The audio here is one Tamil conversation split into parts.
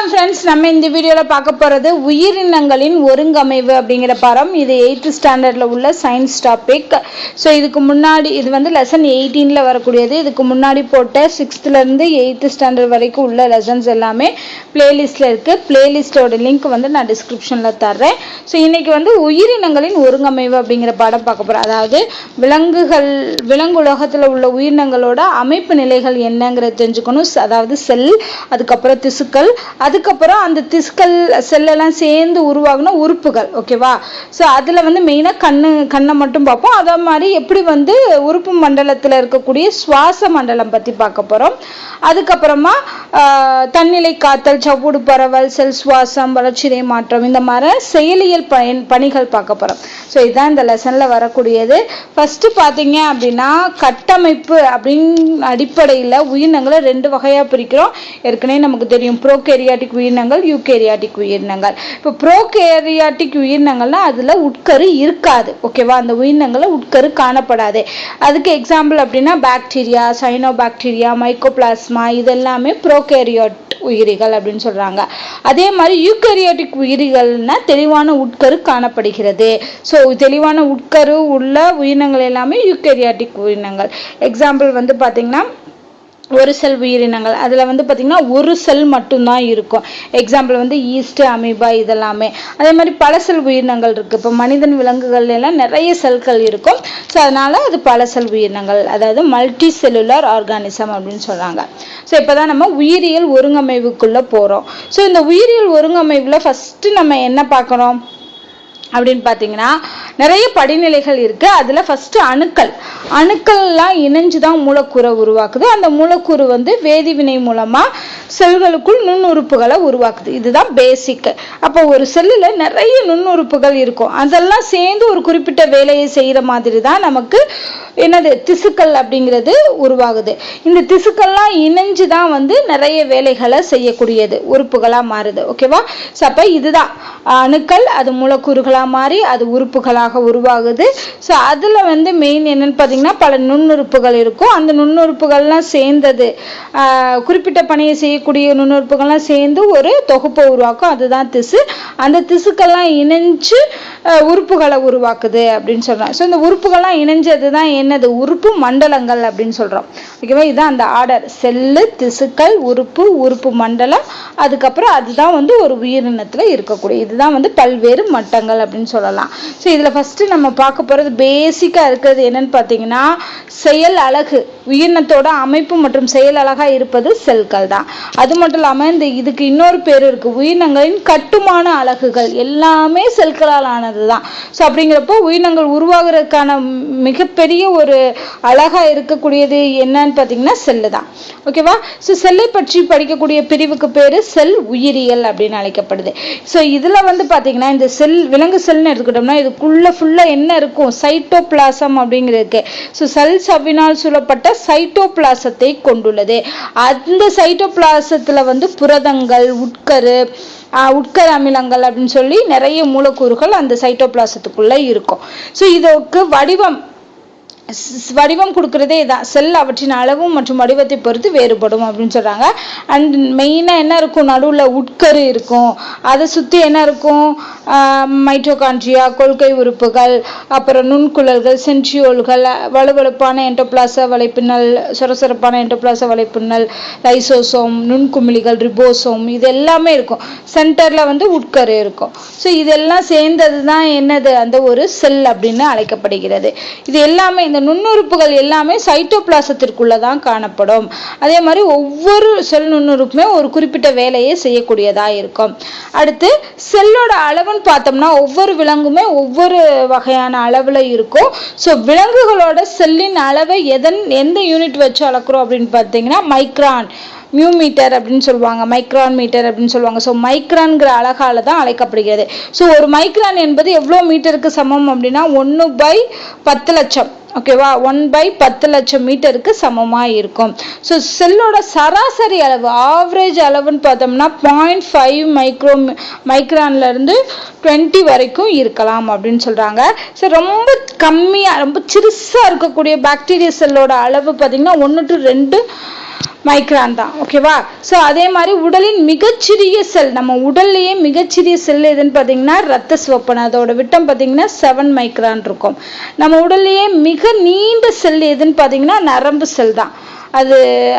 ஃப்ரெண்ட்ஸ் நம்ம இந்த வீடியோவில் பார்க்க போகிறது உயிரினங்களின் ஒருங்கமைவு அப்படிங்கிற பாடம். இது எயித்து ஸ்டாண்டர்டில் உள்ள சயின்ஸ் டாபிக் ஸோ இதுக்கு முன்னாடி இது வந்து லெசன் எயிட்டீனில் வரக்கூடியது. இதுக்கு முன்னாடி போட்ட சிக்ஸ்த்துலேருந்து எயித்து ஸ்டாண்டர்ட் வரைக்கும் உள்ள லெசன்ஸ் எல்லாமே பிளேலிஸ்ட்டில் இருக்குது பிளேலிஸ்ட்டோட லிங்க் வந்து நான் டிஸ்கிரிப்ஷனில் தர்றேன். ஸோ இன்றைக்கி வந்து உயிரினங்களின் ஒருங்கமைவு அப்படிங்கிற பாடம் பார்க்க போகிறோம் அதாவது விலங்குகள் விலங்கு உலகத்தில் உள்ள உயிரினங்களோட அமைப்பு நிலைகள் என்னங்கிறத தெரிஞ்சுக்கணும். அதாவது செல் அதுக்கப்புறம் திசுக்கள் அதுக்கப்புறம் அந்த திஸ்கல் செல்லெல்லாம் சேர்ந்து உருவாகின உறுப்புகள் ஓகேவா ஸோ அதில் வந்து மெயினாக கண்ணு கண்ணை மட்டும் பார்ப்போம். அதே மாதிரி எப்படி வந்து உறுப்பு மண்டலத்தில் இருக்கக்கூடிய சுவாச மண்டலம் பற்றி பார்க்க போகிறோம் அதுக்கப்புறமா தன்னிலை காத்தல் சவுடு பரவல் செல் சுவாசம் வளர்ச்சிதை மாற்றம் இந்த மாதிரி செயலியல் பயன் பணிகள் பார்க்க போகிறோம் ஸோ இதுதான் இந்த லெசனில் வரக்கூடியது. ஃபஸ்ட்டு பார்த்தீங்க அப்படின்னா கட்டமைப்பு அப்படின் அடிப்படையில் உயிரினங்களை ரெண்டு வகையாக பிரிக்கிறோம். ஏற்கனவே நமக்கு தெரியும் ப்ரோகேரியாட்டிக் உயிரினங்கள் யூகேரியாட்டிக் உயிரினங்கள். இப்போ ப்ரோகேரியாட்டிக் உயிரினங்கள்னா அதில் உட்கரு இருக்காது ஓகேவா அந்த உயிரினங்களில் உட்கரு காணப்படாது. அதுக்கு எக்ஸாம்பிள் அப்படின்னா பாக்டீரியா சைனோ பாக்டீரியா மைக்கோபிளாஸ்மா இதெல்லாமே ப்ரோகேரியாட் உயிரிகள் அப்படின்னு சொல்றாங்க. அதே மாதிரி யூகேரியாட்டிக் உயிரிகள்னா தெளிவான உட்கரு காணப்படுகிறது. ஸோ தெளிவான உட்கரு உள்ள உயிரினங்கள் எல்லாமே யூகேரியாட்டிக் உயிரினங்கள். எக்ஸாம்பிள் வந்து பார்த்தீங்கன்னா ஒரு செல் உயிரினங்கள் அதில் வந்து பார்த்திங்கன்னா ஒரு செல் மட்டும்தான் இருக்கும். எக்ஸாம்பிள் வந்து ஈஸ்ட் அமீபா இதெல்லாமே. அதே மாதிரி பல செல் உயிரினங்கள் இருக்குது இப்போ மனிதன் விலங்குகள் எல்லாம் நிறைய செல்கள் இருக்கும். ஸோ அதனால் அது பல செல் உயிரினங்கள் அதாவது மல்டி செல்லுலார் ஆர்கானிசம் அப்படின்னு சொல்கிறாங்க ஸோ இப்போ தான் நம்ம உயிரியல் ஒருங்கமைவுக்குள்ளே போகிறோம் ஸோ இந்த உயிரியல் ஒருங்கமைவில் ஃபஸ்ட்டு நம்ம என்ன பார்க்குறோம் அப்படின்னு பார்த்தீங்கன்னா நிறைய படிநிலைகள் இருக்குது அதில் ஃபஸ்ட்டு அணுக்கள். அணுக்கள்லாம் இணைஞ்சு தான் மூலக்கூறை உருவாக்குது. அந்த மூலக்கூறு வந்து வேதிவினை மூலமாக செல்களுக்குள் நுண்ணுறுப்புகளை உருவாக்குது. இதுதான் பேசிக்கு அப்போ ஒரு செல்லில் நிறைய நுண்ணுறுப்புகள் இருக்கும். அதெல்லாம் சேர்ந்து ஒரு குறிப்பிட்ட வேலையை செய்கிற மாதிரி தான் நமக்கு என்னது திசுக்கள் அப்படிங்கிறது உருவாகுது. இந்த திசுக்கள்லாம் இணைஞ்சு தான் வந்து நிறைய வேலைகளை செய்யக்கூடியது உறுப்புகளாக மாறுது. ஓகேவா ஸோ அப்போ இதுதான். அணுக்கள் அது மூலக்கூறுகளாக மாறி அது உறுப்புகளாக உருவாகுது. ஸோ அதில் வந்து மெயின் என்னன்னு பார்த்தீங்கன்னா பல நுண்ணுறுப்புகள் இருக்கும். அந்த நுண்ணுறுப்புகள்லாம் சேர்ந்தது குறிப்பிட்ட பணியை செய்யக்கூடிய நுண்ணுறுப்புகள்லாம் சேர்ந்து ஒரு தொகுப்பை உருவாக்கும். அதுதான் திசு. அந்த திசுக்கள்லாம் இணைஞ்சு உறுப்புகளை உருவாக்குது அப்படின்னு சொல்கிறோம் ஸோ இந்த உறுப்புகள்லாம் இணைஞ்சது தான் என்னது? உறுப்பு மண்டலங்கள் அப்படின்னு சொல்கிறோம் ஓகேவா? இதுதான் அந்த ஆர்டர். செல்லு திசுக்கள் உறுப்பு உறுப்பு மண்டலம். அதுக்கப்புறம் அதுதான் வந்து ஒரு உயிரினத்தில் இருக்கக்கூடிய இதுதான் வந்து பல்வேறு மட்டங்கள் அப்படின்னு சொல்லலாம். ஸோ இதில் ஃபஸ்ட்டு நம்ம பார்க்க போகிறது பேசிக்காக இருக்கிறது என்னன்னு பார்த்தீங்கன்னா செயல் அழகு. உயிரினத்தோட அமைப்பு மற்றும் செயல் அழகாக இருப்பது செல்கள் தான். அது மட்டும் இல்லாமல் இந்த இதுக்கு இன்னொரு பேர் இருக்குது உயிரினங்களின் கட்டுமான அழகுகள். எல்லாமே செல்களால் ஆனது. தான் ஸோ அப்படிங்கிறப்போ உயிரினங்கள் உருவாகிறதுக்கான மிகப்பெரிய ஒரு அழகாக இருக்கக்கூடியது என்னன்னு பார்த்தீங்கன்னா செல்லு தான் ஓகேவா ஸோ செல்லை பற்றி படிக்கக்கூடிய பிரிவுக்கு பேர் செல் உயிரியல் அப்படின்னு அழைக்கப்படுது. ஸோ இதில் வந்து பார்த்தீங்கன்னா இந்த செல் விலங்கு செல்னு எடுத்துக்கிட்டோம்னா இதுக்குள்ளே ஃபுல்லாக என்ன இருக்கும்? சைட்டோபிளாசம் அப்படிங்கிறதுக்கு ஸோ செல் சவினால் சூழப்பட்ட சைட்டோபிளாசத்தை கொண்டுள்ளது. அந்த சைட்டோபிளாசத்தில் வந்து புரதங்கள் உட்கரு உட்கர் அமிலங்கள் அப்படின்னு சொல்லி நிறைய மூலக்கூறுகள் அந்த சைட்டோபிளாசத்துக்குள்ளே இருக்கும். ஸோ இதற்கு வடிவம் வடிவம் கொடுக்குறதே இதான். செல் அவற்றின் அளவும் மற்றும் வடிவத்தை பொறுத்து வேறுபடும் அப்படின்னு சொல்கிறாங்க அண்ட் மெயினாக என்ன இருக்கும்? நடுவில் உட்கரு இருக்கும். அதை சுற்றி என்ன இருக்கும்? மைட்டோகான்ட்ரியா கொள்கை உறுப்புகள் அப்புறம் நுண்குழல்கள் சென்ட்ரியோல்கள் வலுவழுப்பான என்டோபிளாச வலைப்பின்னல் சொரசொரப்பான என்டோபிளாச வலைப்பின்னல் லைசோசோம் நுண்குமிழிகள் ரிபோசோம் இது எல்லாமே இருக்கும். சென்டரில் வந்து உட்கரு இருக்கும். ஸோ இதெல்லாம் சேர்ந்தது தான் என்னது? அந்த ஒரு செல் அப்படின்னு அழைக்கப்படுகிறது. இது எல்லாமே இந்த நுண்ணுறுப்புகள் எல்லாமே சைட்டோபிளாசத்திற்குள்ளே தான் காணப்படும். அதே மாதிரி ஒவ்வொரு செல் நுண்ணுறுப்புமே ஒரு குறிப்பிட்ட வேலையை செய்யக்கூடியதாக இருக்கும். அடுத்து செல்லோட விலங்குன்னு பார்த்தோம்னா ஒவ்வொரு விலங்குமே ஒவ்வொரு வகையான அளவில் இருக்கும். ஸோ விலங்குகளோட செல்லின் அளவை எதன் எந்த யூனிட் வச்சு அளக்குறோம் அப்படின்னு பார்த்தீங்கன்னா மைக்ரான் மியூ மீட்டர் அப்படின்னு சொல்லுவாங்க மைக்ரான் மீட்டர் அப்படின்னு சொல்லுவாங்க. ஸோ மைக்ரான்கிற அழகால தான் அழைக்கப்படுகிறது. ஸோ ஒரு மைக்ரான் என்பது எவ்வளோ மீட்டருக்கு சமம் அப்படின்னா ஒன்று பை பத்து லட்சம். ஓகேவா ஒன் பை பத்து லட்சம் மீட்டருக்கு சமமாக இருக்கும். ஸோ செல்லோட சராசரி அளவு ஆவரேஜ் அளவுன்னு பார்த்தோம்னா பாயிண்ட் ஃபைவ் மைக்ரோ மைக்ரான்லேருந்து டுவெண்ட்டி வரைக்கும் இருக்கலாம் அப்படின்னு சொல்கிறாங்க ஸோ ரொம்ப கம்மியாக ரொம்ப சிறுசாக இருக்கக்கூடிய பாக்டீரியா செல்லோட அளவு பார்த்திங்கன்னா ஒன்று டு ரெண்டு மைக்ரான் தான் ஓகேவா ஸோ அதே மாதிரி உடலின் மிகச்சிறிய செல் நம்ம உடல்லையே மிகச்சிறிய செல் எதுன்னு பார்த்தீங்கன்னா ரத்த சிவப்பன் அதோட விட்டம் பார்த்தீங்கன்னா செவன் மைக்ரான் இருக்கும். நம்ம உடல்லையே மிக நீண்ட செல் எதுன்னு பார்த்தீங்கன்னா நரம்பு செல் தான். அது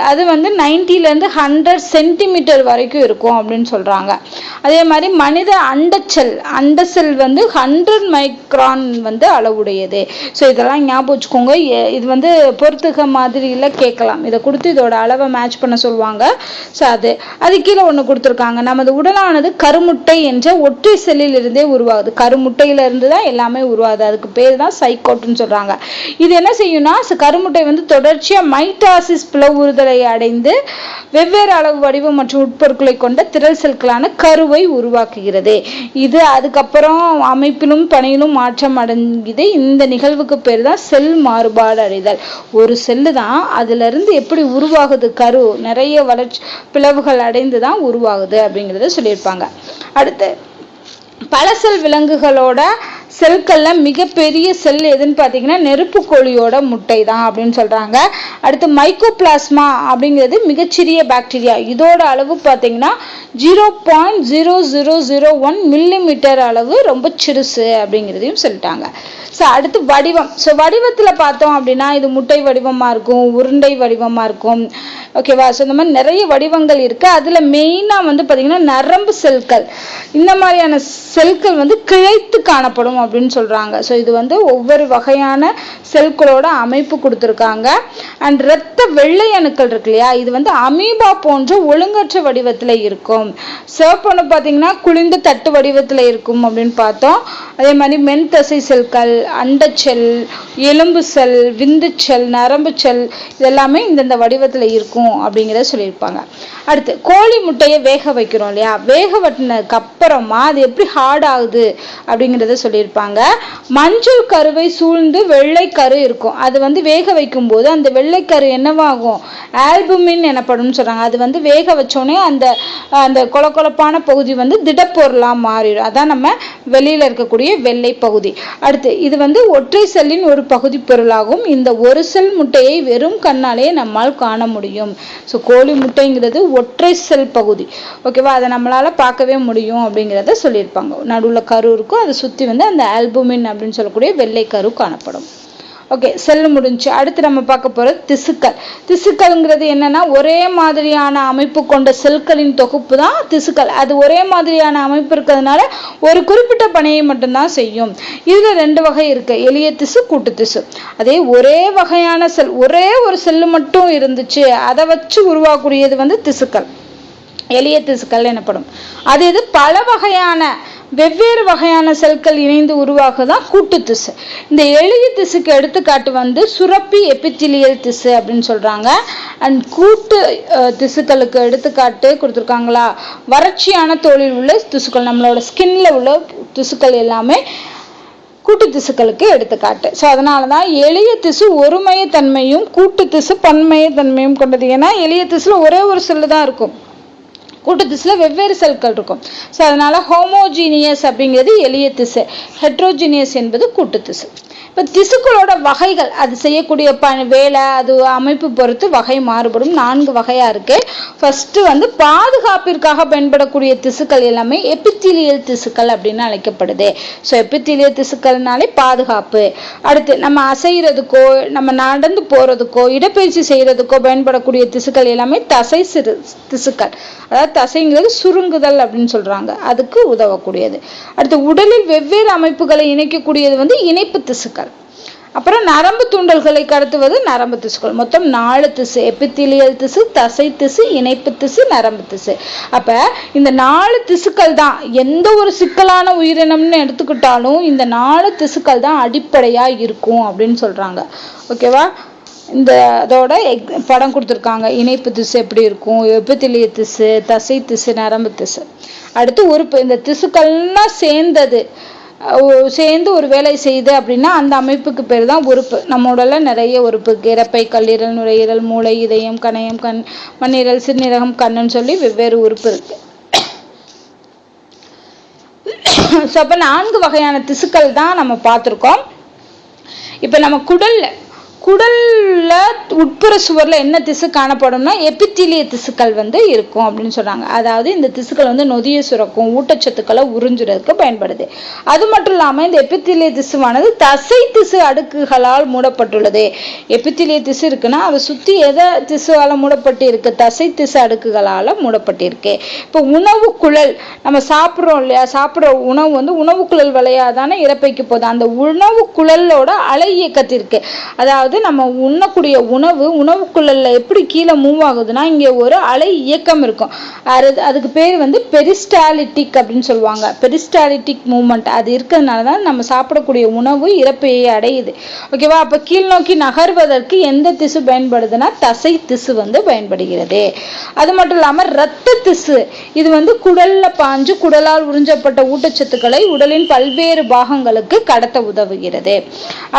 அது வந்து நைன்ட்டிலேருந்து ஹண்ட்ரட் சென்டிமீட்டர் வரைக்கும் இருக்கும் அப்படின்னு சொல்கிறாங்க அதே மாதிரி மனித அண்டச்செல் அண்டசெல் வந்து ஹண்ட்ரட் மைக்ரான் வந்து அளவுடையது. ஸோ இதெல்லாம் ஞாபகம் வச்சுக்கோங்க. எ- இது வந்து பொறுத்துக மாதிரியில் கேட்கலாம். இதை கொடுத்து இதோட அளவை மேட்ச் பண்ண சொல்லுவாங்க. ஸோ அது அது கீழே ஒன்று கொடுத்துருக்காங்க. நமது உடலானது கருமுட்டை என்ற ஒற்றை செல்லில் இருந்தே உருவாகுது. கருமுட்டையில இருந்து தான் எல்லாமே உருவாகுது. அதுக்கு பேர் தான் சைக்கோட்டுன்னு சொல்கிறாங்க இது என்ன செய்யும்னா கருமுட்டை வந்து தொடர்ச்சியாக மைட்டாசிஸ் பிளவுறுதலை அடைந்து வெவ்வேறு அளவு வடிவம் மற்றும் உட்பொருட்களை கொண்ட திரள் செல்களான கருவை உருவாக்குகிறது. இது அதுக்கப்புறம் அமைப்பிலும் பணியிலும் மாற்றம் அடைஞ்சது இந்த நிகழ்வுக்கு பேர் தான் செல் மாறுபாடு அடைதல் ஒரு செல்லு தான் அதுல இருந்து எப்படி உருவாகுது கரு? நிறைய வளர்ச்சி பிளவுகள் அடைந்து தான் உருவாகுது அப்படிங்கிறத சொல்லியிருப்பாங்க. அடுத்து பல செல் விலங்குகளோட செல்களில் மிகப்பெரிய செல் எதுன்னு பார்த்தீங்கன்னா நெருப்புக்கோழியோட முட்டை தான் அப்படின்னு சொல்கிறாங்க அடுத்து மைக்கோபிளாஸ்மா அப்படிங்கிறது மிகச்சிறிய பாக்டீரியா இதோட அளவு பார்த்தீங்கன்னா zero point zero zero zero one millimetre அளவு ரொம்ப சிறுசு அப்படிங்கிறதையும் சொல்லிட்டாங்க. ஸோ அடுத்து வடிவம். ஸோ வடிவத்தில் பார்த்தோம் அப்படின்னா இது முட்டை வடிவமாக இருக்கும் உருண்டை வடிவமாக இருக்கும். ஓகேவா ஸோ இந்த மாதிரி நிறைய வடிவங்கள் இருக்குது அதில் மெயினாக வந்து பார்த்தீங்கன்னா நரம்பு செல்கள். இந்த மாதிரியான செல்கள் வந்து கிழைத்து காணப்படும் அப்படின்னு சொல்கிறாங்க ஸோ இது வந்து ஒவ்வொரு வகையான செல்களோட அமைப்பு கொடுத்துருக்காங்க. அண்ட் இரத்த வெள்ளை அணுக்கள் இருக்கு இல்லையா? இது வந்து அமீபா போன்ற ஒழுங்கற்ற வடிவத்தில் இருக்கும். சிவப்பொண்ணு பார்த்தீங்கன்னா குளிர்ந்த தட்டு வடிவத்தில் இருக்கும் அப்படின்னு பார்த்தோம். அதே மாதிரி மென்தசை செல்கள் அண்டச்செல் எலும்பு செல் விந்து செல் நரம்பு செல் இதெல்லாமே இந்தந்த வடிவத்தில் இருக்கும் அப்படிங்கிறத சொல்லியிருப்பாங்க. அடுத்து கோழி முட்டையை வேக வைக்கிறோம் இல்லையா? வேக வட்டினதுக்கு அப்புறமா அது எப்படி ஹார்ட் ஆகுது அப்படிங்கிறத சொல்லியிருப்பாங்க. மஞ்சள் கருவை சூழ்ந்து வெள்ளை கரு இருக்கும். அது வந்து வேக வைக்கும் போது அந்த வெள்ளைக்கரு என்னவாகும்? ஆல்புமின் எனப்படும் சொல்றாங்க. அது வந்து வேக வச்சோடனே அந்த அந்த கொலக்கொலப்பான பகுதி வந்து திடப்பொருளாக மாறிடும். அதான் நம்ம வெளியில் இருக்கக்கூடிய வெள்ளை பகுதி. அடுத்து இது வந்து ஒற்றை செல்லின் ஒரு பகுதி பொருளாகும். இந்த ஒரு செல் முட்டையை வெறும் கண்ணாலே நம்மால் காண முடியும். ஸோ கோழி முட்டைங்கிறது ஒற்றை செல் பகுதி. ஓகேவா அதை நம்மளால பார்க்கவே முடியும் அப்படிங்கிறத சொல்லியிருப்பாங்க. நடுவுல கரு இருக்கும். அதை சுத்தி வந்து அந்த ஆல்புமின் அப்படின்னு சொல்லக்கூடிய வெள்ளை கரு காணப்படும். ஓகே செல் முடிஞ்சு அடுத்து நம்ம பார்க்க போகிறது திசுக்கள். திசுக்கள்ங்கிறது என்னென்னா ஒரே மாதிரியான அமைப்பு கொண்ட செல்களின் தொகுப்பு தான் திசுக்கள். அது ஒரே மாதிரியான அமைப்பு இருக்கிறதுனால ஒரு குறிப்பிட்ட பணியை மட்டும்தான் செய்யும். இதில் ரெண்டு வகை இருக்குது எளிய திசு கூட்டு திசு. அதே ஒரே வகையான செல் ஒரே ஒரு செல்லு மட்டும் இருந்துச்சு அதை வச்சு உருவாக்கக்கூடியது வந்து திசுக்கள். எளிய திசுக்கள் எனப்படும். அது இது பல வகையான வெவ்வேறு வகையான செல்கள் இணைந்து உருவாகுதான் கூட்டு திசு. இந்த எளிய திசுக்கு எடுத்துக்காட்டு வந்து சுரப்பி எபித்திலியல் திசு அப்படின்னு சொல்கிறாங்க அண்ட் கூட்டு திசுக்களுக்கு எடுத்துக்காட்டு கொடுத்துருக்காங்களா? வறட்சியான தோலில் உள்ள திசுக்கள் நம்மளோட ஸ்கின்ல உள்ள திசுக்கள் எல்லாமே கூட்டு திசுக்களுக்கு எடுத்துக்காட்டு. ஸோ அதனால தான் எளிய திசு ஒருமைய தன்மையும் கூட்டு திசு பன்மைய தன்மையும் கொண்டது. ஏன்னா எளிய திசுல ஒரே ஒரு செல்லு தான் இருக்கும். கூட்டத்திசில் வெவ்வேறு செல்கள் இருக்கும். ஸோ அதனால் ஹோமோஜீனியஸ் அப்படிங்கிறது எளிய திசை. ஹெட்ரோஜீனியஸ் என்பது கூட்டத்திசு இப்போ திசுக்களோட வகைகள் அது செய்யக்கூடிய ப வேலை அது அமைப்பு பொறுத்து வகை மாறுபடும். நான்கு வகையாக இருக்குது ஃபஸ்ட்டு வந்து பாதுகாப்பிற்காக பயன்படக்கூடிய திசுக்கள் எல்லாமே எபித்தீலியல் திசுக்கள் அப்படின்னு அழைக்கப்படுது. ஸோ எபித்தீலியல் திசுக்கள்னாலே பாதுகாப்பு. அடுத்து நம்ம அசைகிறதுக்கோ நம்ம நடந்து போகிறதுக்கோ இடப்பயிற்சி செய்கிறதுக்கோ பயன்படக்கூடிய திசுக்கள் எல்லாமே தசை சிறு திசுக்கள். அதாவது தசைங்கிறது சுருங்குதல் அப்படின்னு சொல்கிறாங்க அதுக்கு உதவக்கூடியது. அடுத்து உடலில் வெவ்வேறு அமைப்புகளை இணைக்கக்கூடியது வந்து இணைப்பு திசுக்கள். அப்புறம் நரம்பு தூண்டல்களை கடத்துவது நரம்பு திசுக்கள். மொத்தம் நாலு திசு எபித்திலியல் திசு தசை திசு இணைப்பு திசு நரம்பு திசு. அப்ப இந்த நாலு திசுக்கள் தான் எந்த ஒரு சிக்கலான உயிரினம்னு எடுத்துக்கிட்டாலும் இந்த நாலு திசுக்கள் தான் அடிப்படையா இருக்கும் அப்படின்னு சொல்றாங்க. ஓகேவா? இந்த அதோட எக் படம் கொடுத்துருக்காங்க. இணைப்பு திசு எப்படி இருக்கும்? எபித்திலிய திசு தசை திசு நரம்பு திசு. அடுத்து உறுப்பு இந்த திசுக்கள்லாம் சேர்ந்தது. சேர்ந்து ஒரு வேலை செய்யுது அப்படின்னா அந்த அமைப்புக்கு பேர் தான் உறுப்பு. நம்ம உடல்ல நிறைய உறுப்பு இருக்கு. கல்லீரல் நுரையீரல் மூளை இதயம் கணையம் கண் மண்ணீரல் சிறுநீரகம் கண்ணுன்னு சொல்லி வெவ்வேறு உறுப்பு இருக்கு. ஸோ அப்போ நான்கு வகையான திசுக்கள் தான் நம்ம பார்த்துருக்கோம். இப்போ நம்ம குடல்ல குடல்ல உட்புற சுவர்ல என்ன திசு காணப்படும்னா எபித்திலிய திசுக்கள் வந்து இருக்கும் அப்படின்னு சொல்றாங்க. அதாவது இந்த திசுக்கள் வந்து நொதிய சுரக்கும் ஊட்டச்சத்துக்களை உறிஞ்சுறதுக்கு பயன்படுது. அது மட்டும் இல்லாமல் இந்த எபித்திலிய திசுவானது தசை திசு அடுக்குகளால் மூடப்பட்டுள்ளது. எபித்திலிய திசு இருக்குன்னா அதை சுத்தி எதை திசுவால மூடப்பட்டு இருக்கு தசை திசு அடுக்குகளால மூடப்பட்டிருக்கு. இப்போ உணவு குழல் நம்ம சாப்பிட்றோம் இல்லையா? சாப்பிட்ற உணவு வந்து உணவு குழல் வழியாதானே இறப்பைக்கு போதும் அந்த உணவு குழலோட அலை இயக்கத்திற்கு அதாவது நம்ம உண்ணக்கூடிய உணவு உணவுக்குள்ள எப்படி கீழே மூவ் ஆகுதுன்னா இங்கே ஒரு அலை இயக்கம் இருக்கும். அது அதுக்கு பேர் வந்து பெரிஸ்டாலிட்டிக் அப்படின்னு சொல்லுவாங்க. பெரிஸ்டாலிட்டிக் மூமெண்ட் அது இருக்கிறதுனால தான் நம்ம சாப்பிடக்கூடிய உணவு இறப்பையை அடையுது. ஓகேவா அப்போ கீழ் நோக்கி நகர்வதற்கு எந்த திசு பயன்படுதுன்னா தசை திசு வந்து பயன்படுகிறது. அது மட்டும் இல்லாமல் இரத்த திசு. இது வந்து குடல்ல பாஞ்சு குடலால் உறிஞ்சப்பட்ட ஊட்டச்சத்துக்களை உடலின் பல்வேறு பாகங்களுக்கு கடத்த உதவுகிறது.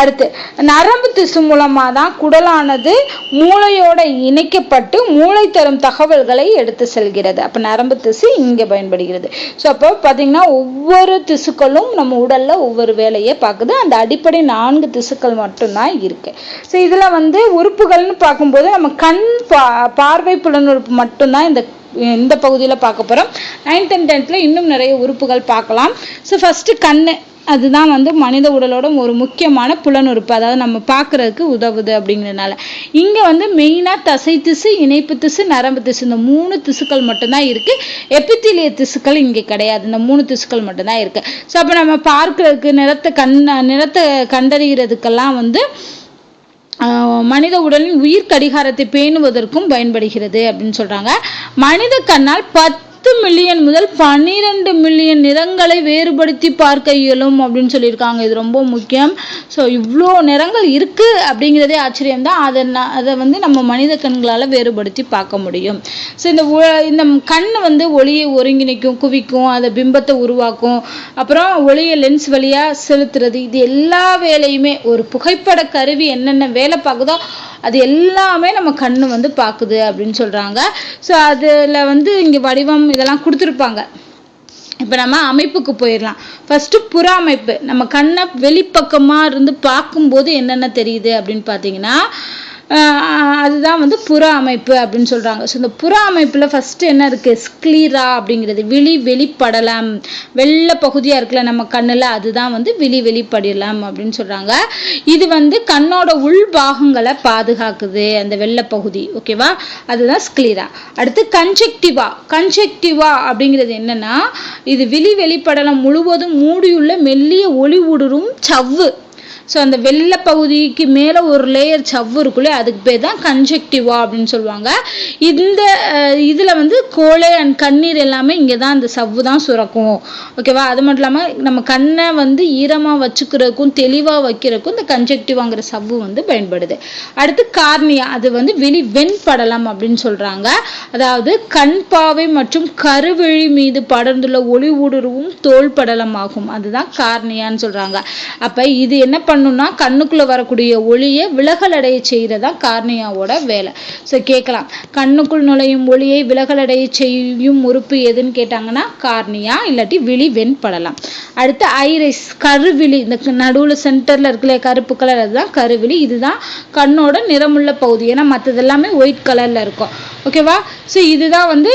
அடுத்து நரம்பு திசு மூலம் தான் குடலானது மூளையோட இணைக்கப்பட்டு மூளை தரும் தகவல்களை எடுத்து செல்கிறது. அப்போ நரம்பு திசு இங்கே பயன்படுகிறது. ஸோ அப்போ பார்த்திங்கன்னா ஒவ்வொரு திசுக்களும் நம்ம உடலில் ஒவ்வொரு வேலையை பார்க்குது. அந்த அடிப்படை நான்கு திசுக்கள் மட்டும்தான் இருக்குது ஸோ இதில் வந்து உறுப்புகள்னு பார்க்கும்போது நம்ம கண் பா பார்வை புலனுறுப்பு மட்டும்தான் இந்த இந்த பகுதியில் பார்க்க போகிறோம் நைன்த் அண்ட் டென்த்தில் இன்னும் நிறைய உறுப்புகள் பார்க்கலாம். ஸோ ஃபஸ்ட்டு கண் அதுதான் வந்து மனித உடலோட ஒரு முக்கியமான புலனுறுப்பு. அதாவது நம்ம பார்க்குறதுக்கு உதவுது அப்படிங்கிறதுனால. இங்கே வந்து மெயினாக தசை திசு இணைப்பு திசு நரம்பு திசு. இந்த மூணு திசுக்கள் மட்டும்தான் இருக்குது எப்பித்திலிய திசுக்கள் இங்கே கிடையாது. இந்த மூணு திசுக்கள் மட்டும்தான் இருக்குது ஸோ அப்போ நம்ம பார்க்குறதுக்கு நிறத்தை கண் நிறத்தை கண்டறிகிறதுக்கெல்லாம் வந்து மனித உடலின் உயிர் கடிகாரத்தை பேணுவதற்கும் பயன்படுகிறது அப்படின்னு சொல்கிறாங்க மனித கண்ணால் பத்து பத்து மில்லியன் முதல் பன்னிரெண்டு மில்லியன் நிறங்களை வேறுபடுத்தி பார்க்க இயலும் அப்படின்னு சொல்லியிருக்காங்க. இது ரொம்ப முக்கியம். ஸோ இவ்வளோ நிறங்கள் இருக்குது அப்படிங்கிறதே ஆச்சரியம் தான் அதை நான் அதை வந்து நம்ம மனித கண்களால் வேறுபடுத்தி பார்க்க முடியும். ஸோ இந்த ஒ- இந்த கண் வந்து ஒளியை ஒருங்கிணைக்கும் குவிக்கும் அதை பிம்பத்தை உருவாக்கும். அப்புறம் ஒளியை லென்ஸ் வழியாக செலுத்துறது. இது எல்லா வேலையுமே ஒரு புகைப்பட கருவி என்னென்ன வேலை பார்க்குதோ அது எல்லாமே நம்ம கண்ணு வந்து பார்க்குது அப்படின்னு சொல்றாங்க. ஸோ அதில் வந்து இங்கே வடிவம் இதெல்லாம் கொடுத்துருப்பாங்க. இப்போ நம்ம அமைப்புக்கு போயிடலாம். ஃபஸ்ட்டு புற அமைப்பு. நம்ம கண்ணை வெளிப்பக்கமாக இருந்து பார்க்கும்போது என்னென்ன தெரியுது அப்படின்னு பார்த்தீங்கன்னா அதுதான் வந்து புற அமைப்பு அப்படின்னு சொல்கிறாங்க ஸோ இந்த புற அமைப்பில் ஃபஸ்ட்டு என்ன இருக்குது ஸ்க்ளீரா அப்படிங்கிறது விழி வெளிப்படலாம். வெள்ளை பகுதியாக இருக்குல்ல நம்ம கண்ணில் அதுதான் வந்து விழி வெளிப்படலாம் அப்படின்னு சொல்கிறாங்க இது வந்து கண்ணோட உள் பாகங்களை பாதுகாக்குது அந்த வெள்ளை பகுதி. ஓகேவா அதுதான் ஸ்க்ளீரா அடுத்து கன்ஜெக்டிவா கன்ஜெக்டிவா அப்படிங்கிறது என்னன்னா இது விழி வெளிப்படலம் முழுவதும் மூடியுள்ள மெல்லிய ஒளி ஊடுருவும் சவ்வு. ஸோ அந்த வெள்ளை பகுதிக்கு மேலே ஒரு லேயர் சவ்வு இருக்குள்ளே அதுக்கு பேர் தான் கன்ஜெக்டிவா அப்படின்னு சொல்லுவாங்க. இந்த இதில் வந்து கோழை அண்ட் கண்ணீர் எல்லாமே இங்கே தான் அந்த சவ்வு தான் சுரக்கும். ஓகேவா அது மட்டும் இல்லாமல் நம்ம கண்ணை வந்து ஈரமாக வச்சுக்கிறதுக்கும் தெளிவாக வைக்கிறதுக்கும் இந்த கன்ஜெக்டிவாங்கிற சவ்வு வந்து பயன்படுது. அடுத்து கார்னியா அது வந்து வெளி வெண்படலம் அப்படின்னு சொல்கிறாங்க அதாவது கண் பாவை மற்றும் கருவிழி மீது படர்ந்துள்ள ஒளி ஊடுருவும் தோல் படலம் ஆகும். அதுதான் கார்னியான்னு சொல்கிறாங்க அப்போ இது என்ன பண்ணுன்னா கண்ணுக்குள்ள வரக்கூடிய ஒளியை விலகல் அடைய கார்னியாவோட வேலை. ஸோ கேட்கலாம். கண்ணுக்குள் நுழையும் ஒளியை விலகல் அடைய செய்யும் உறுப்பு எதுன்னு கேட்டாங்கன்னா கார்னியா இல்லாட்டி விழி வெண்படலாம். அடுத்து ஐரிஸ் கருவிழி. இந்த நடுவில் சென்டரில் இருக்கல கருப்பு கலர் அதுதான் கருவிழி. இதுதான் கண்ணோட நிறமுள்ள பகுதி. ஏன்னா மற்றது எல்லாமே ஒயிட் கலரில் இருக்கும். ஓகேவா ஸோ இதுதான் வந்து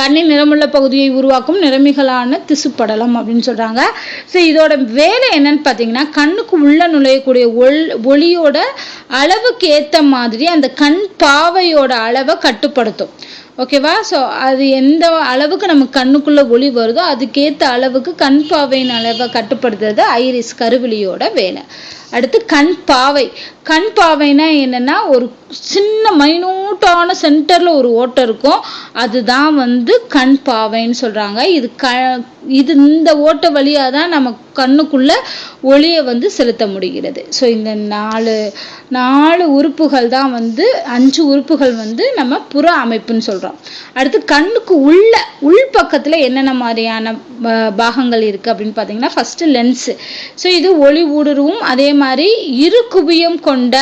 கண்ணின் நிறமுள்ள பகுதியை உருவாக்கும் நிறமிகளான படலம் அப்படின்னு சொல்கிறாங்க ஸோ இதோட வேலை என்னன்னு பார்த்தீங்கன்னா கண்ணுக்கு உள்ள நுழையக்கூடிய ஒள் ஒளியோட அளவுக்கு ஏற்ற மாதிரி அந்த கண் பாவையோட அளவை கட்டுப்படுத்தும். ஓகேவா ஸோ அது எந்த அளவுக்கு நம்ம கண்ணுக்குள்ளே ஒளி வருதோ அதுக்கேற்ற அளவுக்கு கண் பாவையின் அளவை கட்டுப்படுத்துறது ஐரிஸ் கருவிழியோட வேலை. அடுத்து கண் பாவை. கண் பாவைனா என்னென்னா ஒரு சின்ன மைனூட்டான சென்டரில் ஒரு ஓட்டை இருக்கும். அதுதான் வந்து கண் பாவைன்னு சொல்கிறாங்க இது க இது இந்த ஓட்டை வழியாக தான் நம்ம கண்ணுக்குள்ளே ஒளியை வந்து செலுத்த முடிகிறது. ஸோ இந்த நாலு நாலு உறுப்புகள் தான் வந்து அஞ்சு உறுப்புகள் வந்து நம்ம புற அமைப்புன்னு சொல்கிறோம் அடுத்து கண்ணுக்கு உள்ள உள் பக்கத்தில் என்னென்ன மாதிரியான பாகங்கள் இருக்குது அப்படின்னு பார்த்தீங்கன்னா ஃபஸ்ட்டு லென்ஸு ஸோ இது ஒளி ஊடுருவும். அதே மாதிரி மாதிரி இரு குவியம் கொண்ட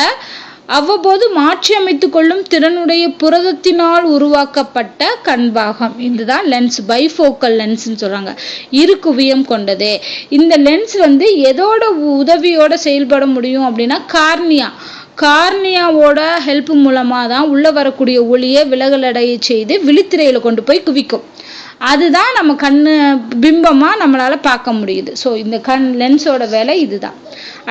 அவ்வப்போது மாற்றி கொள்ளும் திறனுடைய புரதத்தினால் உருவாக்கப்பட்ட கண்பாகம். இதுதான் லென்ஸ் பைஃபோக்கல் லென்ஸ்னு சொல்றாங்க. இரு குவியம் கொண்டது. இந்த லென்ஸ் வந்து எதோட உதவியோட செயல்பட முடியும் அப்படின்னா கார்னியா. கார்னியாவோட ஹெல்ப் மூலமாக தான் உள்ளே வரக்கூடிய ஒளியை விலகலடைய செய்து விழித்திரையில் கொண்டு போய் குவிக்கும். அதுதான் நம்ம கண்ணு பிம்பமாக நம்மளால் பார்க்க முடியுது. ஸோ இந்த கண் லென்ஸோட வேலை இதுதான்.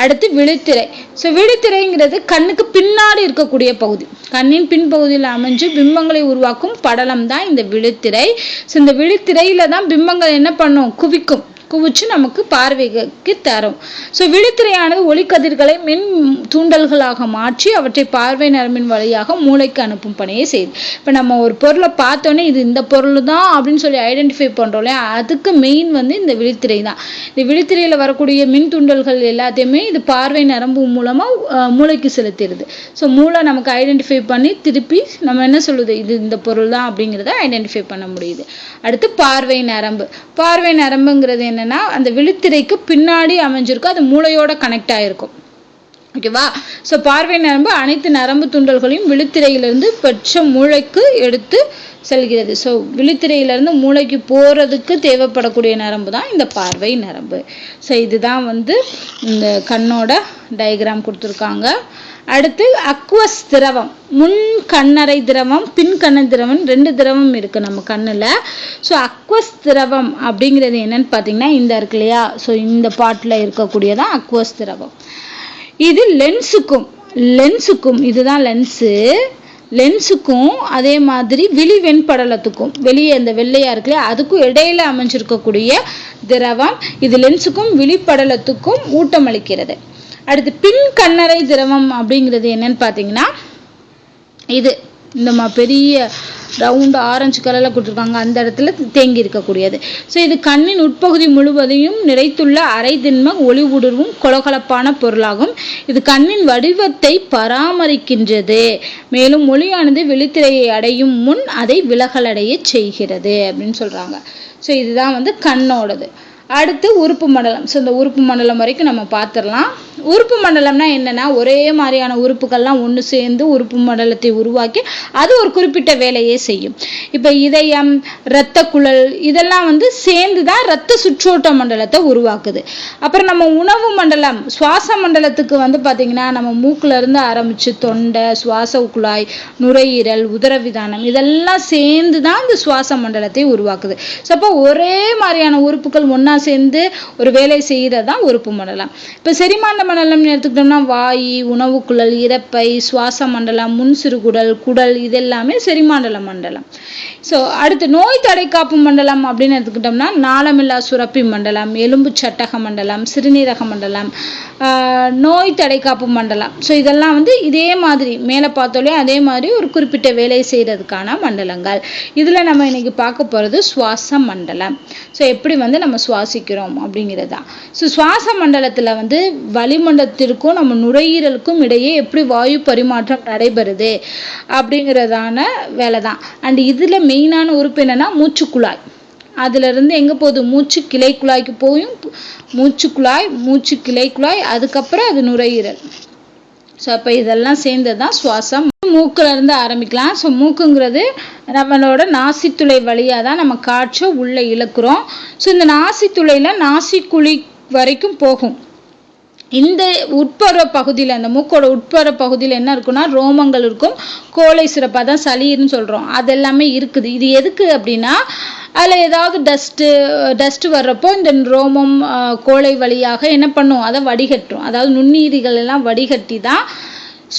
அடுத்து விழித்திரை. ஸோ விழித்திரைங்கிறது கண்ணுக்கு பின்னாடி இருக்கக்கூடிய பகுதி. கண்ணின் பின்பகுதியில் அமைஞ்சு பிம்பங்களை உருவாக்கும் படலம் தான் இந்த விழித்திரை. ஸோ இந்த விழித்திரையில தான் பிம்பங்கள் என்ன பண்ணும்? குவிக்கும். குவிச்சு நமக்கு பார்வைக்கு தரும். ஸோ விழித்திரையானது ஒளிக்கதிர்களை மின் தூண்டல்களாக மாற்றி அவற்றை பார்வை நரம்பின் வழியாக மூளைக்கு அனுப்பும் பணியை செய்யுது இப்போ நம்ம ஒரு பொருளை பார்த்தோன்னே இது இந்த பொருள் தான் அப்படின்னு சொல்லி ஐடென்டிஃபை பண்ணுறோம் இல்லையா அதுக்கு மெயின் வந்து இந்த விழித்திரை தான். இந்த விழித்திரையில் வரக்கூடிய மின் தூண்டல்கள் எல்லாத்தையுமே இது பார்வை நரம்பு மூலமாக மூளைக்கு செலுத்திடுது. ஸோ மூளை நமக்கு ஐடென்டிஃபை பண்ணி திருப்பி நம்ம என்ன சொல்லுது? இது இந்த பொருள் தான் அப்படிங்கிறத ஐடென்டிஃபை பண்ண முடியுது. அடுத்து பார்வை நரம்பு. பார்வை நரம்புங்கிறது என்ன? என்னென்னா அந்த விழித்திரைக்கு பின்னாடி அமைஞ்சிருக்கும் அது மூளையோட கனெக்ட் ஆயிருக்கும். ஓகேவா ஸோ பார்வை நரம்பு அனைத்து நரம்பு துண்டல்களையும் விழித்திரையிலிருந்து பெற்ற மூளைக்கு எடுத்து செல்கிறது. ஸோ விழித்திரையிலிருந்து மூளைக்கு போகிறதுக்கு தேவைப்படக்கூடிய நரம்பு தான் இந்த பார்வை நரம்பு. ஸோ இதுதான் வந்து இந்த கண்ணோட டயக்ராம் கொடுத்துருக்காங்க. அடுத்து அக்வஸ் திரவம். முன் கண்ணறை திரவம் பின் கண்ண திரவம் ரெண்டு திரவம் இருக்குது நம்ம கண்ணில். ஸோ அக்வஸ் திரவம் அப்படிங்கிறது என்னன்னு பார்த்தீங்கன்னா இந்த இருக்கு இல்லையா? ஸோ இந்த பாட்டில் இருக்கக்கூடியதான் அக்வஸ் திரவம். இது லென்ஸுக்கும் லென்ஸுக்கும் இதுதான் லென்ஸு. லென்ஸுக்கும் அதே மாதிரி விழி வெண்படலத்துக்கும் வெளியே அந்த வெள்ளையா இருக்கு அதுக்கும் இடையில அமைஞ்சிருக்கக்கூடிய திரவம். இது லென்ஸுக்கும் விழிப்படலத்துக்கும் ஊட்டமளிக்கிறது. அடுத்து பின் கண்ணறை திரவம் அப்படிங்கிறது என்னன்னு பார்த்தீங்கன்னா இது இந்த மா பெரிய ரவுண்டு ஆரஞ்சு கலரில் கொடுத்துருக்காங்க. அந்த இடத்துல தேங்கி இருக்கக்கூடியது. ஸோ இது கண்ணின் உட்பகுதி முழுவதையும் நிறைத்துள்ள அரை திண்ம ஒளி உடர்வும் கொலகலப்பான பொருளாகும். இது கண்ணின் வடிவத்தை பராமரிக்கின்றது. மேலும் ஒளியானது வெளித்திரையை அடையும் முன் அதை விலகலடைய செய்கிறது அப்படின்னு சொல்கிறாங்க ஸோ இதுதான் வந்து கண்ணோடது. அடுத்து உறுப்பு மண்டலம். ஸோ இந்த உறுப்பு மண்டலம் வரைக்கும் நம்ம பார்த்துடலாம் உறுப்பு மண்டலம்னா என்னென்னா ஒரே மாதிரியான உறுப்புகள்லாம் ஒன்று சேர்ந்து உறுப்பு மண்டலத்தை உருவாக்கி அது ஒரு குறிப்பிட்ட வேலையே செய்யும். இப்போ இதயம் இரத்த குழல் இதெல்லாம் வந்து சேர்ந்து தான் இரத்த சுற்றோட்ட மண்டலத்தை உருவாக்குது. அப்புறம் நம்ம உணவு மண்டலம் சுவாச மண்டலத்துக்கு வந்து பார்த்தீங்கன்னா நம்ம மூக்குல இருந்து தொண்டை சுவாச குழாய் நுரையீரல் உதரவிதானம் இதெல்லாம் சேர்ந்து தான் இந்த சுவாச மண்டலத்தை உருவாக்குது. ஸோ அப்போ ஒரே மாதிரியான உறுப்புகள் ஒன்றா சேர்ந்து ஒரு வேலை செய்கிறது தான் உறுப்பு மண்டலம். இப்போ செரிமான மண்டலம்னு எடுத்துக்கிட்டோம்னா வாய் உணவுக்குழல் இறப்பை சுவாச மண்டலம் முன் சிறுகுடல் குடல் இது எல்லாமே செரிமாண்டல மண்டலம். ஸோ அடுத்து நோய் தடை காப்பு மண்டலம் அப்படின்னு எடுத்துக்கிட்டோம்னா நாளமில்லா சுரப்பி மண்டலம் எலும்பு சட்டக மண்டலம் சிறுநீரக மண்டலம் நோய் தடை காப்பு மண்டலம். ஸோ இதெல்லாம் வந்து இதே மாதிரி மேலே பார்த்தோலே அதே மாதிரி ஒரு குறிப்பிட்ட வேலை செய்கிறதுக்கான மண்டலங்கள். இதில் நம்ம இன்னைக்கு பார்க்க போகிறது சுவாச மண்டலம். ஸோ எப்படி வந்து நம்ம சுவாசிக்கிறோம் அப்படிங்கிறது? தான் ஸோ சுவாச மண்டலத்தில் வந்து வளிமண்டலத்திற்கும் நம்ம நுரையீரலுக்கும் இடையே எப்படி வாயு பரிமாற்றம் நடைபெறுது அப்படிங்கிறதான வேலை தான் அண்ட் இதில் மெயினான உறுப்பு என்னன்னா மூச்சுக்குழாய். அதுல இருந்து எங்க போகுது? மூச்சு கிளை குழாய்க்கு போயும் மூச்சு குழாய் மூச்சு கிளை குழாய் அதுக்கப்புறம் அது நுரையீரல். ஸோ அப்போ இதெல்லாம் சேர்ந்தது தான் சுவாசம். மூக்குல இருந்து ஆரம்பிக்கலாம். ஸோ மூக்குங்கிறது நம்மளோட நாசித்துளை வழியாக தான் நம்ம காற்றை உள்ளே இழுக்கிறோம். ஸோ இந்த நாசித்துளையில் நாசிக்குழி வரைக்கும் போகும். இந்த உட்புற பகுதியில் அந்த மூக்கோட உட்புற பகுதியில் என்ன இருக்குன்னா ரோமங்கள் இருக்கும். கோலை சிறப்பாக தான் சளின்னு சொல்கிறோம் அது எல்லாமே இருக்குது. இது எதுக்கு அப்படின்னா அதில் ஏதாவது டஸ்ட்டு டஸ்ட் வர்றப்போ இந்த ரோமம் கோழை வழியாக என்ன பண்ணும்? அதை வடிகட்டும். அதாவது நுண்ணுயிரிகள் எல்லாம் வடிகட்டி தான்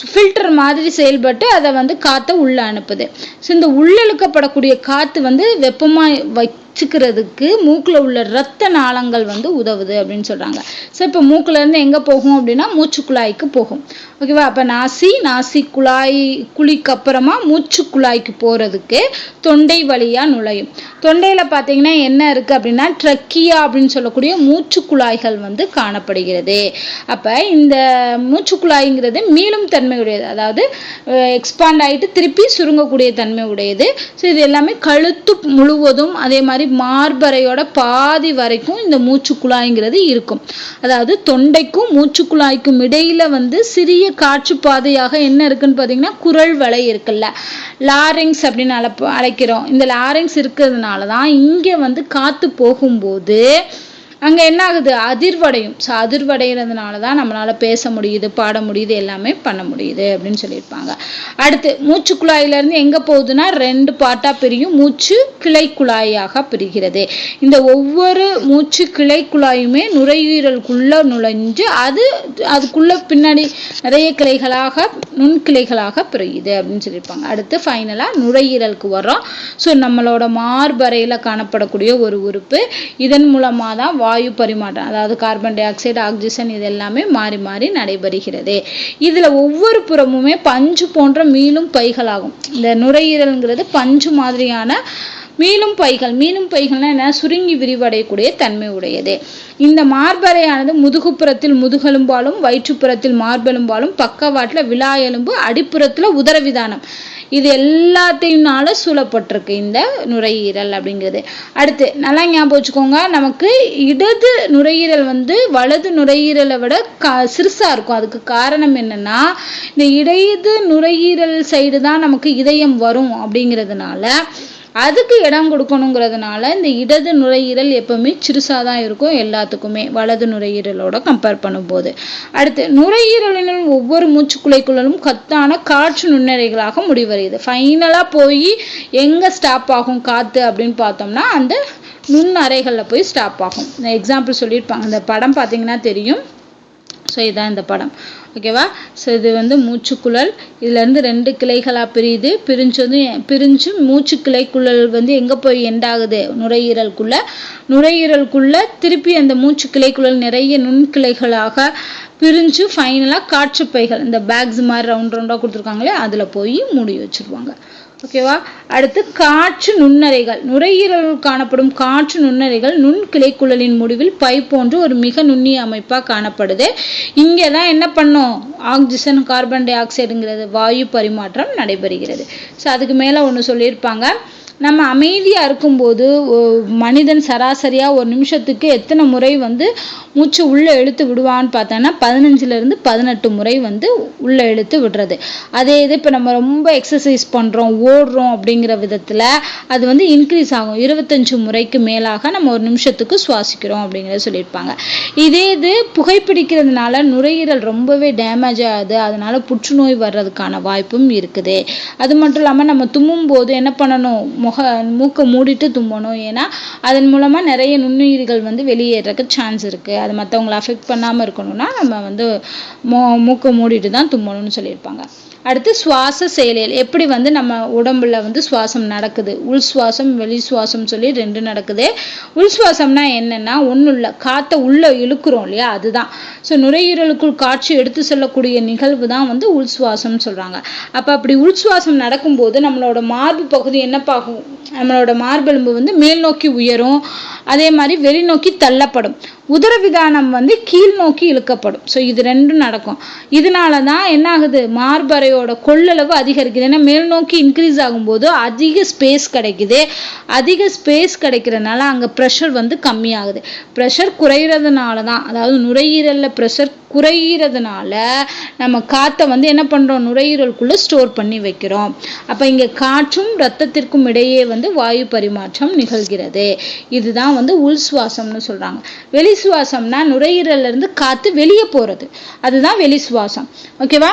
ஃபில்டர் மாதிரி செயல்பட்டு அதை வந்து காற்றை உள்ளே அனுப்புது. ஸோ இந்த உள்ளிழுக்கப்படக்கூடிய காற்று வந்து வெப்பமாக வச்சுக்கிறதுக்கு மூக்கில் உள்ள இரத்த நாளங்கள் வந்து உதவுது அப்படின்னு சொல்கிறாங்க ஸோ இப்போ மூக்கிலேருந்து எங்கே போகும் அப்படின்னா மூச்சு குழாய்க்கு போகும் ஓகேவா அப்போ நாசி நாசி குழாய் குழிக்கு அப்புறமா மூச்சு குழாய்க்கு போகிறதுக்கு தொண்டை வழியாக நுழையும். தொண்டையில் பார்த்தீங்கன்னா என்ன இருக்குது அப்படின்னா ட்ரக்கியா அப்படின்னு சொல்லக்கூடிய மூச்சு குழாய்கள் வந்து காணப்படுகிறது. அப்போ இந்த மூச்சு குழாய்ங்கிறது மீளும் தன்மை உடையது அதாவது எக்ஸ்பாண்ட் ஆகிட்டு திருப்பி சுருங்கக்கூடிய தன்மை உடையது. ஸோ இது எல்லாமே கழுத்து முழுவதும் அதே மாதிரி மார்பறையோட பாதி வரைக்கும் இந்த மூச்சு குழாய்ங்கிறது இருக்கும். அதாவது தொண்டைக்கும் மூச்சு குழாய்க்கும் இடையில வந்து சிறிய காற்று பாதையாக என்ன இருக்குன்னு பார்த்தீங்கன்னா குரல் வலை இருக்குல்ல. லாரிங்ஸ் அப்படின்னு அழைப்ப அழைக்கிறோம். இந்த லாரிங்ஸ் இருக்கிறதுனால தான் இங்கே வந்து காற்று போகும்போது அங்கே என்ன ஆகுது? அதிர்வடையும். ஸோ அதிர்வடைகிறதுனால தான் நம்மளால் பேச முடியுது பாட முடியுது எல்லாமே பண்ண முடியுது அப்படின்னு சொல்லியிருப்பாங்க. அடுத்து மூச்சு குழாயிலேருந்து எங்கே போகுதுன்னா ரெண்டு பாட்டாக பிரியும். மூச்சு கிளை குழாயாக பிரிகிறது. இந்த ஒவ்வொரு மூச்சு கிளை குழாயுமே நுரையீரலுக்குள்ளே நுழைஞ்சு அது அதுக்குள்ள பின்னாடி நிறைய கிளைகளாக நுண்கிளைகளாக பிரியுது அப்படின்னு சொல்லியிருப்பாங்க. அடுத்து ஃபைனலாக நுரையீரலுக்கு வரோம் ஸோ நம்மளோட மார்பறையில் காணப்படக்கூடிய ஒரு உறுப்பு. இதன் மூலமாக தான் வாயு பரிமாற்றம் அதாவது கார்பன் டை ஆக்சைடு ஆக்சிஜன் இது எல்லாமே மாறி மாறி நடைபெறுகிறது. இதில் ஒவ்வொரு புறமுமே பஞ்சு போன்ற மீளும் பைகளாகும். இந்த நுரையீரல்ங்கிறது பஞ்சு மாதிரியான மீளும் பைகள். மீளும் பைகள்னா என்ன? சுருங்கி விரிவடையக்கூடிய தன்மை உடையது. இந்த மார்பறையானது முதுகுப்புறத்தில் முதுகெலும்பாலும் வயிற்றுப்புறத்தில் மார்பெலும்பாலும் பக்கவாட்டில் விழா எலும்பு அடிப்புறத்தில் உதரவிதானம். இது எல்லாத்தையும்னால சூழப்பட்டிருக்கு இந்த நுரையீரல் அப்படிங்கிறது. அடுத்து நல்லா ஞாபகம் வச்சுக்கோங்க நமக்கு இடது நுரையீரல் வந்து வலது நுரையீரலை விட க சிறுசாக இருக்கும். அதுக்கு காரணம் என்னன்னா இந்த இடையது நுரையீரல் சைடு தான் நமக்கு இதயம் வரும் அப்படிங்கிறதுனால அதுக்கு இடம் கொடுக்கணுங்கிறதுனால இந்த இடது நுரையீரல் எப்பவுமே சிறுசாக தான் இருக்கும் எல்லாத்துக்குமே வலது நுரையீரலோட கம்பேர் பண்ணும்போது. அடுத்து நுரையீரலின் ஒவ்வொரு மூச்சுக்குலைக்குள்ளும் கத்தான காற்று நுண்ணறைகளாக முடிவடையுது. ஃபைனலாக போய் எங்கே ஸ்டாப் ஆகும் காற்று அப்படின்னு பார்த்தோம்னா அந்த நுண்ணறைகளில் போய் ஸ்டாப் ஆகும். எக்ஸாம்பிள் சொல்லியிருப்பாங்க. இந்த படம் பார்த்தீங்கன்னா தெரியும். ஸோ இதுதான் இந்த படம். ஓகேவா? ஸோ இது வந்து மூச்சுக்குழல் இதுலேருந்து ரெண்டு கிளைகளாக பிரியுது. பிரிஞ்சது பிரிஞ்சு மூச்சு கிளைக்குழல் வந்து எங்கே போய் எண்டாகுது நுரையீரலுக்குள்ள நுரையீரலுக்குள்ள திருப்பி அந்த மூச்சு கிளைக்குழல் நிறைய நுண்கிளைகளாக பிரிஞ்சு ஃபைனலாக காற்றுப்பைகள் இந்த பேக்ஸ் மாதிரி ரவுண்ட் ரவுண்டாக கொடுத்துருக்காங்களே அதில் போய் மூடி வச்சுருவாங்க. ஓகேவா அடுத்து காற்று நுண்ணறைகள். நுரையீரலில் காணப்படும் காற்று நுண்ணறைகள் நுண் கிளைக்குழலின் முடிவில் பை போன்று ஒரு மிக நுண்ணிய அமைப்பாக காணப்படுது. இங்கே தான் என்ன பண்ணும்? ஆக்சிஜன் கார்பன் டை ஆக்சைடுங்கிறது வாயு பரிமாற்றம் நடைபெறுகிறது. ஸோ அதுக்கு மேலே ஒன்று சொல்லியிருப்பாங்க. நம்ம அமைதியாக இருக்கும்போது மனிதன் சராசரியாக ஒரு நிமிஷத்துக்கு எத்தனை முறை வந்து மூச்சு உள்ளே இழுத்து விடுவான்னு பார்த்தோன்னா பதினஞ்சுலேருந்து பதினெட்டு முறை வந்து உள்ளே இழுத்து விடுறது. அதே இது இப்போ நம்ம ரொம்ப எக்ஸசைஸ் பண்ணுறோம் ஓடுறோம் அப்படிங்கிற விதத்தில் அது வந்து இன்க்ரீஸ் ஆகும். இருபத்தஞ்சு முறைக்கு மேலாக நம்ம ஒரு நிமிஷத்துக்கு சுவாசிக்கிறோம் அப்படிங்கிறத சொல்லியிருப்பாங்க. இதே இது புகைப்பிடிக்கிறதுனால நுரையீரல் ரொம்பவே டேமேஜ் ஆகுது. அதனால புற்றுநோய் வர்றதுக்கான வாய்ப்பும் இருக்குது. அது மட்டும் இல்லாமல் நம்ம தும்மும் போது என்ன பண்ணணும்? முக மூக்கை மூடிட்டு தும்பணும். ஏன்னா அதன் மூலமாக நிறைய நுண்ணுயிர்கள் வந்து வெளியேறதுக்கு சான்ஸ் இருக்குது அது மற்றவங்களை அஃபெக்ட் பண்ணாமல் இருக்கணும்னா நம்ம வந்து மூ மூக்கை மூடிட்டு தான் தும்பணும்னு சொல்லியிருப்பாங்க. அடுத்து சுவாச செயலியல். எப்படி வந்து நம்ம உடம்புல வந்து சுவாசம் நடக்குது? உள் சுவாசம் வெளி சுவாசம் சொல்லி ரெண்டு நடக்குது. உள் சுவாசம்னா என்னன்னா ஒன்றும் இல்லை காற்றை உள்ளே இழுக்கிறோம் இல்லையா? அதுதான். ஸோ நுரையீரலுக்குள் காற்று எடுத்து செல்லக்கூடிய நிகழ்வு தான் வந்து உள் சுவாசம்னு சொல்றாங்க. அப்போ அப்படி உள் சுவாசம் நடக்கும்போது நம்மளோட மார்பு பகுதி என்னப்பாகும்? நம்மளோட மார்பெலும்பு வந்து மேல் நோக்கி உயரும். அதே மாதிரி வெளிநோக்கி தள்ளப்படும். உதரவிதானம் வந்து கீழ் நோக்கி இழுக்கப்படும். ஸோ இது ரெண்டும் நடக்கும். இதனால தான் என்ன ஆகுது மார்பறையோட கொள்ளளவு அதிகரிக்குது. ஏன்னா மேல் நோக்கி இன்க்ரீஸ் ஆகும்போது அதிக ஸ்பேஸ் கிடைக்குது. அதிக ஸ்பேஸ் கிடைக்கிறதுனால அங்கே ப்ரெஷர் வந்து கம்மியாகுது. ப்ரெஷர் குறையிறதுனால தான் அதாவது நுரையீரலில் ப்ரெஷர் குறையிறதுனால நம்ம காற்றை வந்து என்ன பண்ணுறோம் நுரையீரலுக்குள்ளே ஸ்டோர் பண்ணி வைக்கிறோம். அப்போ இங்கே காற்றும் ரத்தத்திற்கும் இடையே வந்து வாயு பரிமாற்றம் நிகழ்கிறது. இதுதான் வந்து உள் சுவாசம்னு சொல்கிறாங்க வெளி சுவாசம்னா நுரையீரல்ல இருந்து காற்று வெளியே போகிறது அதுதான் வெளி சுவாசம். ஓகேவா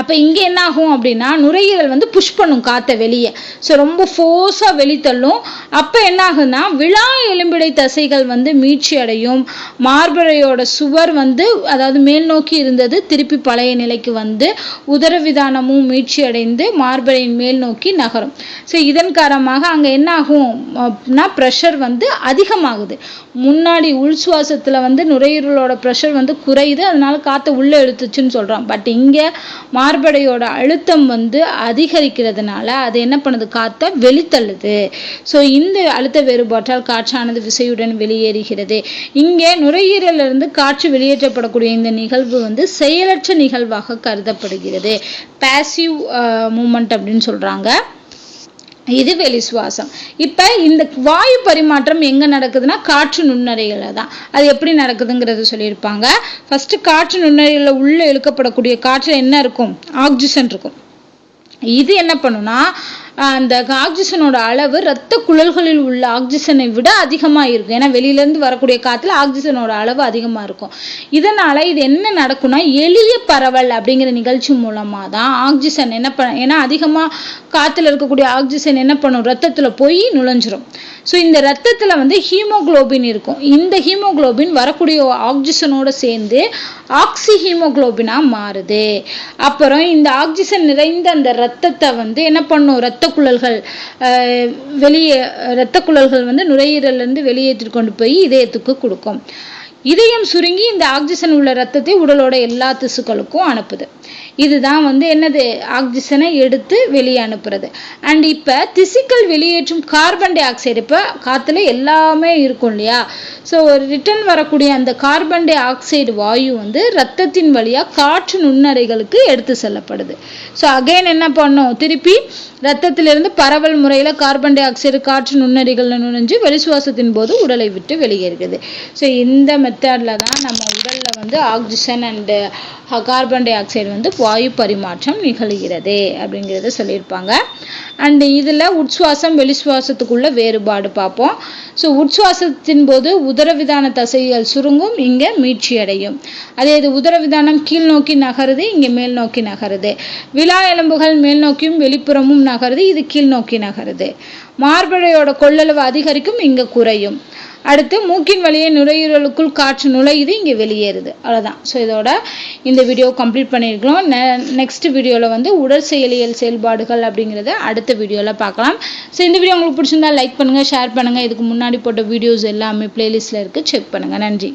அப்போ இங்கே என்ன ஆகும் அப்படின்னா நுரையீரல் வந்து புஷ் பண்ணும் காற்றை வெளியே. ஸோ ரொம்ப ஃபோர்ஸாக வெளித்தள்ளும். அப்போ என்ன ஆகுதுன்னா விழா எலும்பிடை தசைகள் வந்து மீட்சி அடையும். மார்பறையோட சுவர் வந்து அதாவது மேல் நோக்கி இருந்தது திருப்பி பழைய நிலைக்கு வந்து உதரவிதானமும் மீட்சி அடைந்து மார்பறையின் மேல் நோக்கி நகரும். ஸோ இதன் காரணமாக அங்கே என்ன ஆகும் அப்படின்னா ப்ரெஷர் வந்து அதிகமாகுது. முன்னாடி உள் சுவாசத்தில் வந்து நுரையீரலோட ப்ரெஷர் வந்து குறையுது. அதனால காற்றை உள்ளே இழுத்துச்சுன்னு சொல்கிறோம் பட் இங்கே மார்படையோட அழுத்தம் வந்து அதிகரிக்கிறதுனால அது என்ன பண்ணுது? காற்றை வெளித்தள்ளுது. ஸோ இந்த அழுத்த வேறுபாட்டால் காற்றானது விசையுடன் வெளியேறுகிறது. இங்கே நுரையீரலிருந்து காற்று வெளியேற்றப்படக்கூடிய இந்த நிகழ்வு வந்து செயலற்ற நிகழ்வாக கருதப்படுகிறது. பேசிவ் மூமெண்ட் uh, அப்படின்னு சொல்கிறாங்க இது வெளி சுவாசம். இப்போ இந்த வாயு பரிமாற்றம் எங்கே நடக்குதுன்னா காற்று நுண்ணறைகளில் தான். அது எப்படி நடக்குதுங்கிறது சொல்லியிருப்பாங்க. ஃபஸ்ட்டு காற்று நுண்ணறைகளில் உள்ளே இழுக்கப்படக்கூடிய காற்று என்ன இருக்கும்? ஆக்சிஜன் இருக்கும். இது என்ன பண்ணுன்னா அந்த ஆக்சிஜனோட அளவு ரத்த குழல்களில் உள்ள ஆக்சிஜனை விட அதிகமாக இருக்கும். ஏன்னா வெளியிலேருந்து வரக்கூடிய காற்றுல ஆக்சிஜனோட அளவு அதிகமாக இருக்கும். இதனால் இது என்ன நடக்கும்னா எளிய பரவல் அப்படிங்கிற நிகழ்ச்சி மூலமாக தான் ஆக்சிஜன் என்ன பண்ண ஏன்னா அதிகமாக காற்றுல இருக்கக்கூடிய ஆக்சிஜன் என்ன பண்ணும்? ரத்தத்தில் போய் நுழைஞ்சிரும். ஸோ இந்த ரத்தத்தில் வந்து ஹீமோகுளோபின் இருக்கும். இந்த ஹீமோகுளோபின் வரக்கூடிய ஆக்சிஜனோடு சேர்ந்து ஆக்சி ஹீமோகுளோபினாக மாறுது. அப்புறம் இந்த ஆக்சிஜன் நிறைந்த அந்த ரத்தத்தை வந்து என்ன பண்ணும்? ரத்த குழல்கள் வெளியே ரத்த குழல்கள் வந்து நுரையீரல்லேருந்து வெளியேற்றி கொண்டு போய் இதயத்துக்கு கொடுக்கும். இதயம் சுருங்கி இந்த ஆக்சிஜன் உள்ள ரத்தத்தை உடலோட எல்லா திசுக்களுக்கும் அனுப்புது. இதுதான் வந்து என்னது ஆக்சிஜனை எடுத்து வெளியே அனுப்புறது. அண்ட் இப்போ திசுக்கள் வெளியேற்றும் கார்பன் டை ஆக்சைடு இப்போ காற்றுல எல்லாமே இருக்கும் இல்லையா? ஸோ ரிட்டர்ன் வரக்கூடிய அந்த கார்பன் டை ஆக்சைடு வாயு வந்து ரத்தத்தின் வழியாக காற்று நுண்ணறைகளுக்கு எடுத்து செல்லப்படுது. ஸோ அகைன் என்ன பண்ணும்? திருப்பி ரத்தத்திலிருந்து பரவல் முறையில் கார்பன் டை ஆக்சைடு காற்று நுண்ணறிகளில் நுழைஞ்சு வெளிசுவாசத்தின் போது உடலை விட்டு வெளியேறுகிறது. ஸோ இந்த மெத்தடில் தான் நம்ம உடல் வந்து oxygen and carbon dioxide வந்து வாயு பரிமாற்றம் நிகழ்கிறது அப்படிங்கிறத சொல்லியிருப்பாங்க. அண்டு இதில் உட்சுவாசம் வெளிசுவாசத்துக்குள்ள வேறுபாடு பார்ப்போம். ஸோ உட்சுவாசத்தின் போது உதரவிதான தசைகள் சுருங்கும் இங்கே மீட்சி அடையும். அதே இது உதரவிதானம் கீழ் நோக்கி நகருது இங்கே மேல் நோக்கி நகருது. விழா எலும்புகள் மேல் நோக்கியும் வெளிப்புறமும் நகருது இது கீழ் நோக்கி நகருது. மார்படையோட கொள்ளளவு அதிகரிக்கும் இங்கே குறையும். அடுத்து மூக்கின் வழியே நுரையீரலுக்குள் காற்று நுழையுது இங்கே வெளியேறுது. அவ்வளோதான் ஸோ இதோட இந்த வீடியோ கம்ப்ளீட் பண்ணியிருக்கிறோம். நெ நெக்ஸ்ட் வீடியோவில் வந்து உடல் செயலியல் செயல்பாடுகள் அப்படிங்கிறத அடுத்த வீடியோவில் பார்க்கலாம். ஸோ இந்த வீடியோ உங்களுக்கு பிடிச்சிருந்தா லைக் பண்ணுங்கள் ஷேர் பண்ணுங்கள் இதுக்கு முன்னாடி போட்ட வீடியோஸ் எல்லாமே பிளேலிஸ்ட்டில் இருக்குது செக் பண்ணுங்கள் நன்றி.